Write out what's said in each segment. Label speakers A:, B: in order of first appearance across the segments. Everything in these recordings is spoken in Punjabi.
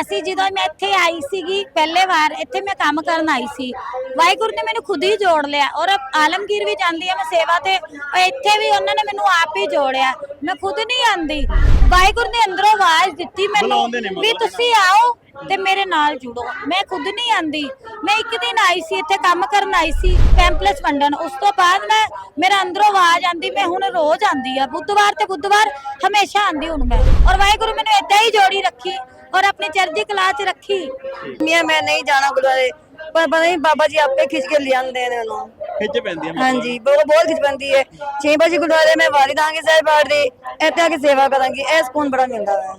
A: ਅਸੀਂ ਜਦੋਂ ਮੈਂ ਇੱਥੇ ਆਈ ਸੀਗੀ ਪਹਿਲੇ ਵਾਰ ਇੱਥੇ ਮੈਂ ਕੰਮ ਕਰਨ ਆਈ ਸੀ। ਵਾਹਿਗੁਰੂ ਨੇ ਮੈਨੂੰ ਖੁਦ ਹੀ ਜੋੜ ਲਿਆ ਔਰ ਆਲਮਗੀਰ ਵੀ ਜਾਂਦੀ ਆ ਮੈਂ ਸੇਵਾ ਤੇ ਇੱਥੇ ਵੀ ਉਹਨਾਂ ਨੇ ਮੈਨੂੰ ਆਪ ਹੀ ਜੋੜਿਆ। ਮੈਂ ਖੁਦ ਨਹੀਂ ਆਂਦੀ। ਵਾਹਿਗੁਰੂ ਨੇ ਅੰਦਰੋਂ ਆਵਾਜ਼ ਦਿੱਤੀ ਮੈਨੂੰ ਵੀ ਤੁਸੀਂ ਆਓ ਤੇ ਮੇਰੇ ਨਾਲ ਜੁੜੋ। ਮੈਂ ਖੁਦ ਨਹੀਂ ਆਂਦੀ। ਮੈਂ ਇੱਕ ਦਿਨ ਆਈ ਸੀ ਇੱਥੇ ਕੰਮ ਕਰਨ ਆਈ ਸੀ ਪੈਂਪਲੇਟਸ ਵੰਡਣ। ਉਸ ਤੋਂ ਬਾਅਦ ਮੈਂ ਮੇਰਾ ਅੰਦਰੋਂ ਆਵਾਜ਼ ਆਂਦੀ ਮੈਂ ਹੁਣ ਰੋਜ਼ ਆਂਦੀ ਆ। ਬੁੱਧਵਾਰ ਤੇ ਬੁੱਧਵਾਰ ਹਮੇਸ਼ਾ ਆਂਦੀ ਹੁਣ ਮੈਂ। ਔਰ ਵਾਹਿਗੁਰੂ ਮੈਨੂੰ ਏਦਾਂ ਹੀ ਜੋੜੀ ਰੱਖੀ। ਔਰ ਆਪਣੀ ਚੜ੍ਹਦੀ ਕਲਾ 'ਚ ਰੱਖੀ।
B: ਮੀਆਂ ਮੈਂ ਨਹੀਂ ਜਾਣਾ ਗੁਰਦੁਆਰੇ। ਪਰ ਪਤਾ ਨਹੀਂ ਬਾਬਾ ਜੀ ਆਪੇ ਖਿੱਚ ਕੇ ਲਿਆਂਦੇ ਨੇ ਉਹਨੂੰ।
C: ਖਿੱਚ ਪੈਂਦੀ ਹੈ
B: ਹਾਂਜੀ ਬਹੁਤ ਬਹੁਤ ਖਿੱਚ ਪੈਂਦੀ ਹੈ। 6 ਵਜੇ ਗੁਰਦੁਆਰੇ ਮੈਂ ਵਾਰੀ ਦਾਂਗੇ ਸਾਹਿਬ ਪਾਠ ਦੀ। ਇੱਥੇ ਆ ਕੇ ਸੇਵਾ ਕਰਾਂਗੀ। ਇਹ ਸਕੂਨ ਬੜਾ ਮਿਲਦਾ ਹੈ।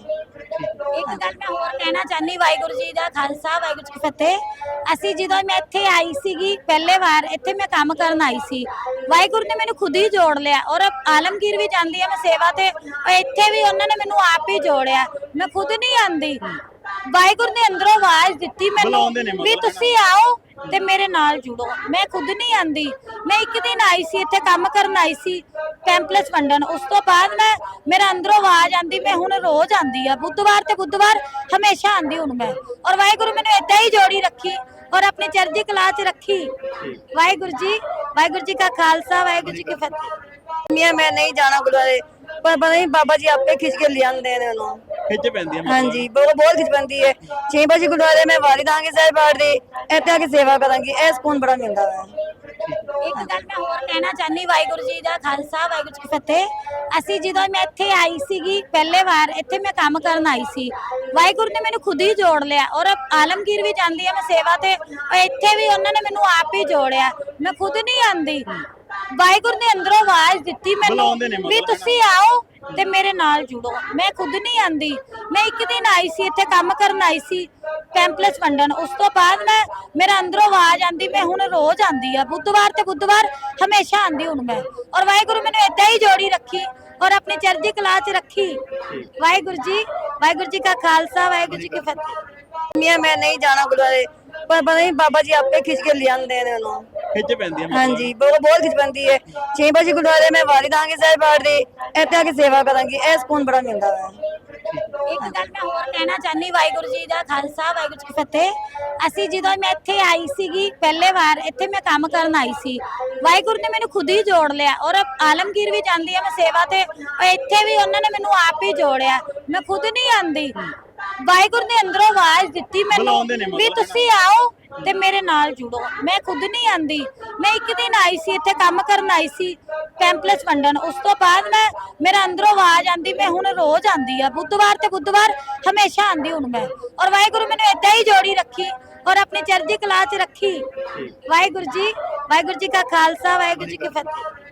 A: ਇੱਕ ਗੱਲ ਮੈਂ ਹੋਰ ਕਹਿਣਾ ਚਾਹਨੀ ਵਾਹਿਗੁਰੂ ਜੀ ਦਾ ਖਾਲਸਾ ਵਾਹਿਗੁਰੂ ਜੀ ਕੀ ਫਤਿਹ। ਅਸੀਂ ਜਦੋਂ ਮੈਂ ਇੱਥੇ ਆਈ ਸੀਗੀ ਪਹਿਲੇ ਵਾਰ ਇੱਥੇ ਮੈਂ ਕੰਮ ਕਰਨ ਆਈ ਸੀ। ਵਾਹਿਗੁਰੂ ਨੇ ਮੈਨੂੰ ਖੁਦ ਹੀ ਜੋੜ ਲਿਆ। ਔਰ ਆਲਮਗੀਰ ਵੀ ਜਾਂਦੀ ਆ ਮੈਂ ਸੇਵਾ ਤੇ। ਔਰ ਇੱਥੇ ਵੀ ਉਹਨਾਂ ਨੇ ਮੈਨੂੰ ਆਪ ਹੀ ਜੋੜਿਆ। ਮੈਂ ਖੁਦ ਨਹੀਂ ਆਂਦੀ। ਵਾਹਿਗੁਰੂ ਨੇ ਅੰਦਰੋਂ ਆਵਾਜ਼ ਦਿੱਤੀ ਮੈਨੂੰ
C: ਬੁਲਾਉਂਦੇ ਨੇ
A: ਵੀ ਤੁਸੀਂ ਆਓ ਤੇ ਮੇਰੇ ਨਾਲ ਜੁੜੋ। ਮੈਂ ਖੁਦ ਨਹੀਂ ਆਂਦੀ। ਮੈਂ ਇੱਕ ਦਿਨ ਆਈ ਸੀ ਇੱਥੇ ਕੰਮ ਕਰਨ ਆਈ ਸੀ ਪੈਂਪਲੇਟਸ ਵੰਡਣ। ਉਸ ਤੋਂ ਬਾਅਦ ਮੈਂ ਮੇਰਾ ਅੰਦਰੋਂ ਆਵਾਜ਼ ਆਂਦੀ ਮੈਂ ਹੁਣ ਰੋਜ਼ ਆਂਦੀ ਆ। ਬੁੱਧਵਾਰ ਤੇ ਬੁੱਧਵਾਰ ਹਮੇਸ਼ਾ ਆਂਦੀ ਹੁਣ ਮੈਂ। ਔਰ ਵਾਹਿਗੁਰੂ ਮੈਨੂੰ ਏਦਾਂ ਹੀ ਜੋੜੀ ਰੱਖੀ ਔਰ ਆਪਣੀ ਚੜ੍ਹਦੀ ਕਲਾ 'ਚ ਰੱਖੀ। ਵਾਹਿਗੁਰੂ ਜੀ ਵਾਹਿਗੁਰੂ ਜੀ ਕਾ ਖਾਲਸਾ ਵਾਹਿਗੁਰੂ ਜੀ ਕੀ ਫਤਿਹ।
B: ਮੀਆਂ ਮੈਂ ਨਹੀਂ ਜਾਣਾ ਗੁਰਦੁਆਰੇ ਪਰ ਪਤਾ ਨਹੀਂ ਬਾਬਾ ਜੀ ਆਪੇ ਖਿੱਚ ਕੇ ਲਿਆਂਦੇ ਨੇ ਉਹਨੂੰ।
C: ਖਿੱਚ ਪੈਂਦੀ ਹੈ
B: ਹਾਂਜੀ ਬਹੁਤ ਬਹੁਤ ਖਿੱਚ ਪੈਂਦੀ ਹੈ। 6 ਵਜੇ ਗੁਰਦੁਆਰੇ ਮੈਂ ਵਾਰੀ ਦਾਂਗੇ ਸਾਹਿਬ ਪਾਠ ਦੀ ਇੱਥੇ ਆ ਕੇ ਸੇਵਾ ਕਰਾਂਗੀ ਇਹ ਸਕੂਨ ਬੜਾ ਮਿਲਦਾ ਹੈ।
A: ਇੱਕ ਗੱਲ ਮੈਂ ਹੋਰ ਕਹਿਣਾ ਚਾਹਨੀ ਵਾਹਿਗੁਰੂ ਜੀ ਦਾ ਖਾਲਸਾ ਵਾਹਿਗੁਰੂ ਜੀ ਕੀ ਫਤਿਹ। ਅਸੀਂ ਜਦੋਂ ਮੈਂ ਇੱਥੇ ਆਈ ਸੀਗੀ ਪਹਿਲੇ ਵਾਰ ਇੱਥੇ ਮੈਂ ਕੰਮ ਕਰਨ ਆਈ ਸੀ। ਵਾਹਿਗੁਰੂ ਨੇ ਮੈਨੂੰ ਖੁਦ ਹੀ ਜੋੜ ਲਿਆ ਔਰ ਆਲਮਗੀਰ ਵੀ ਜਾਂਦੀ ਆ ਮੈਂ ਸੇਵਾ ਤੇ ਔਰ ਇੱਥੇ ਵੀ ਉਹਨਾਂ ਨੇ ਮੈਨੂੰ ਆਪ ਹੀ ਜੋੜਿਆ। ਮੈਂ ਖੁਦ ਨਹੀਂ ਆਂਦੀ। ਵਾਹਿਗੁਰੂ ਨੇ ਅੰਦਰੋਂ ਆਵਾਜ਼ ਦਿੱਤੀ ਮੈਨੂੰ ਵੀ ਤੁਸੀਂ ਆਓ ਤੇ ਮੇਰੇ ਨਾਲ ਜੁੜੋ। ਮੈਂ ਖੁਦ ਨਹੀਂ ਆਂਦੀ। ਮੈਂ ਇੱਕ ਦਿਨ ਆਈ ਸੀ, ਇੱਥੇ ਕੰਮ ਕਰਨ ਆਈ ਸੀ ਪੈਂਪਲੇਟਸ ਵੰਡਣ। ਉਸ ਤੋਂ ਬਾਅਦ ਮੈਂ, ਮੇਰਾ ਅੰਦਰੋਂ ਆਵਾਜ਼ ਆਂਦੀ, ਮੈਂ ਹੁਣ ਰੋਜ਼ ਆਂਦੀ ਆ। ਬੁੱਧਵਾਰ ਤੇ ਬੁੱਧਵਾਰ ਹਮੇਸ਼ਾ ਆਂਦੀ ਹੁਣ ਮੈਂ। ਔਰ ਵਾਹਿਗੁਰੂ ਮੈਨੂੰ ਏਦਾਂ ਹੀ ਜੋੜੀ ਰੱਖੀ ਔਰ ਆਪਣੀ ਚੜ੍ਹਦੀ ਕਲਾ 'ਚ ਰੱਖੀ। ਵਾਹਿਗੁਰੂ ਜੀ ਵਾਹਿਗੁਰੂ ਜੀ ਕਾ ਖਾਲਸਾ, ਵਾਹਿਗੁਰੂ ਜੀ ਕੀ ਫਤਿਹ।
B: ਮੀਆਂ ਮੈਂ ਨਹੀਂ ਜਾਣਾ ਗੁਰਦੁਆਰੇ, ਪਰ ਪਤਾ ਨਹੀਂ ਬਾਬਾ ਜੀ ਆਪੇ ਖਿੱਚ ਕੇ ਲਿਆਂਦੇ ਨੇ ਉਹਨੂੰ।
C: ਖਿੱਚ ਪੈਂਦੀ ਹੈ
B: ਹਾਂਜੀ ਬਹੁਤ ਬਹੁਤ ਖਿੱਚ ਪੈਂਦੀ ਹੈ। 6 ਵਜੇ ਗੁਰਦੁਆਰੇ ਮੈਂ ਵਾਰੀ ਦਾਂਗੇ ਸਾਹਿਬ ਪਾਠ ਦੀ ਇੱਥੇ ਆ ਕੇ ਸੇਵਾ ਕਰਾਂਗੀ ਇਹ ਸਕੂਨ ਬੜਾ ਮਿਲਦਾ ਹੈ।
A: ਇੱਕ ਗੱਲ ਮੈਂ ਹੋਰ ਕਹਿਣਾ ਚਾਹਨੀ ਵਾਹਿਗੁਰੂ ਜੀ ਦਾ ਖਾਲਸਾ ਵਾਹਿਗੁਰੂ ਜੀ ਕੀ ਫਤਿਹ। ਅਸੀਂ ਜਦੋਂ ਮੈਂ ਇੱਥੇ ਆਈ ਸੀਗੀ ਪਹਿਲੇ ਵਾਰ ਇੱਥੇ ਮੈਂ ਕੰਮ ਕਰਨ ਆਈ ਸੀ। ਵਾਹਿਗੁਰੂ ਨੇ ਮੈਨੂੰ ਖੁਦ ਹੀ ਜੋੜ ਲਿਆ ਔਰ ਆਲਮਗੀਰ ਵੀ ਜਾਂਦੀ ਆ ਮੈਂ ਸੇਵਾ ਤੇ ਔਰ ਇੱਥੇ ਵੀ ਉਹਨਾਂ ਨੇ ਮੈਨੂੰ ਆਪ ਹੀ ਜੋੜਿਆ। ਮੈਂ ਖੁਦ ਨਹੀਂ ਆਂਦੀ ਵਾਹਿਗੁਰੂ ਨੇ ਅੰਦਰੋਂ ਆਵਾਜ਼ ਦਿੱਤੀ ਮੈਨੂੰ ਵੀ ਤੁਸੀਂ ਆਓ ਤੇ ਮੇਰੇ ਨਾਲ ਜੁੜੋ। ਮੈਂ ਖੁਦ ਨਹੀਂ ਆਂਦੀ। ਮੈਂ ਇੱਕ ਦਿਨ ਆਈ ਸੀ ਇੱਥੇ ਕੰਮ ਕਰਨ ਆਈ ਸੀ ਪੈਂਪਲੇਟਸ ਵੰਡਣ। ਉਸ ਤੋਂ ਬਾਅਦ ਮੈਂ ਮੇਰਾ ਅੰਦਰੋਂ ਆਵਾਜ਼ ਆਂਦੀ ਮੈਂ ਹੁਣ ਰੋਜ਼ ਆਂਦੀ ਆ। ਬੁੱਧਵਾਰ ਤੇ ਬੁੱਧਵਾਰ ਹਮੇਸ਼ਾ ਆਂਦੀ ਹੁਣ ਮੈਂ। ਔਰ ਵਾਹਿਗੁਰੂ ਮੈਨੂੰ ਏਦਾਂ ਹੀ ਜੋੜੀ ਰੱਖੀ ਔਰ ਆਪਣੀ ਚੜ੍ਹਦੀ ਕਲਾ 'ਚ ਰੱਖੀ। ਵਾਹਿਗੁਰੂ ਜੀ ਵਾਹਿਗੁਰੂ ਜੀ ਕਾ ਖਾਲਸਾ ਵਾਹਿਗੁਰੂ ਜੀ ਕੀ ਫਤਿਹ।